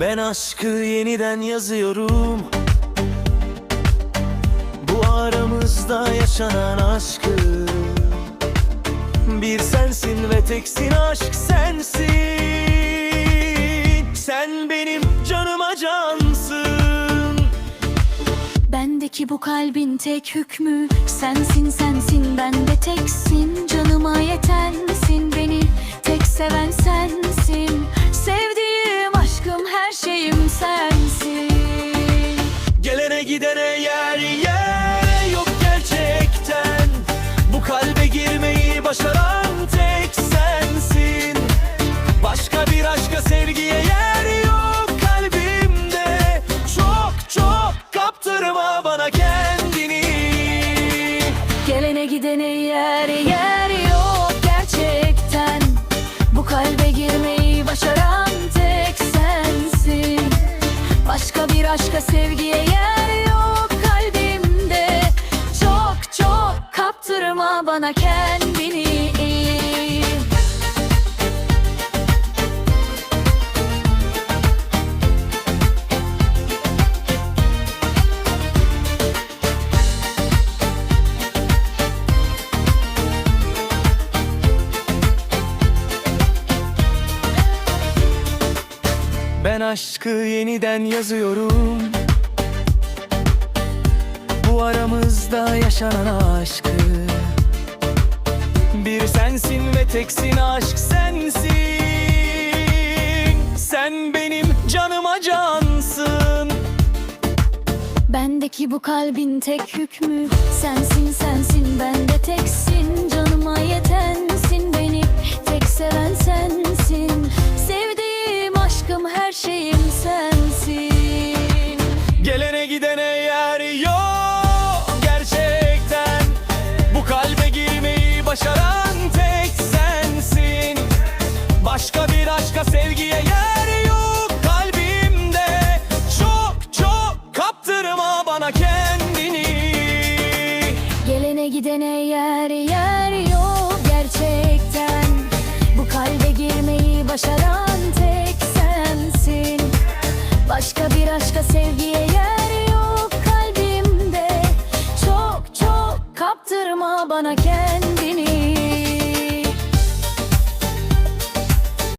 Ben aşkı yeniden yazıyorum. Bu aramızda yaşanan aşkı. Bir sensin ve teksin aşk sensin. Sen benim canıma cansın. Bendeki bu kalbin tek hükmü Sensin sensin. Bende teksin Canıma yetensin. Beni Tek seven sensin gidene yer yer yok gerçekten. Bu kalbe girmeyi başaran tek sensin. Başka bir aşka sevgiye yer yok kalbimde. Çok çok kaptırma bana kendini. Gelene gidene yer yer yok gerçekten. Bu kalbe girmeyi başaran tek sensin. Başka bir aşka sevgiye yer kaptırma bana kendini. Ben aşkı yeniden yazıyorum. Bu aramızda yaşanan aşkı Bir sensin ve teksin aşk sensin. Sen benim canıma cansın. Bendeki bu kalbin tek hükmü Sensin sensin. Bende teksin Canıma yetensin. Beni Tek seven sensin. Sevdiğim aşkım her şeyim sensin. Gelene gidene yer yok gidene yer yer yok gerçekten. Bu kalbe girmeyi başaran tek sensin. Başka bir aşka sevgiye yer yok kalbimde. Çok çok kaptırma bana kendini.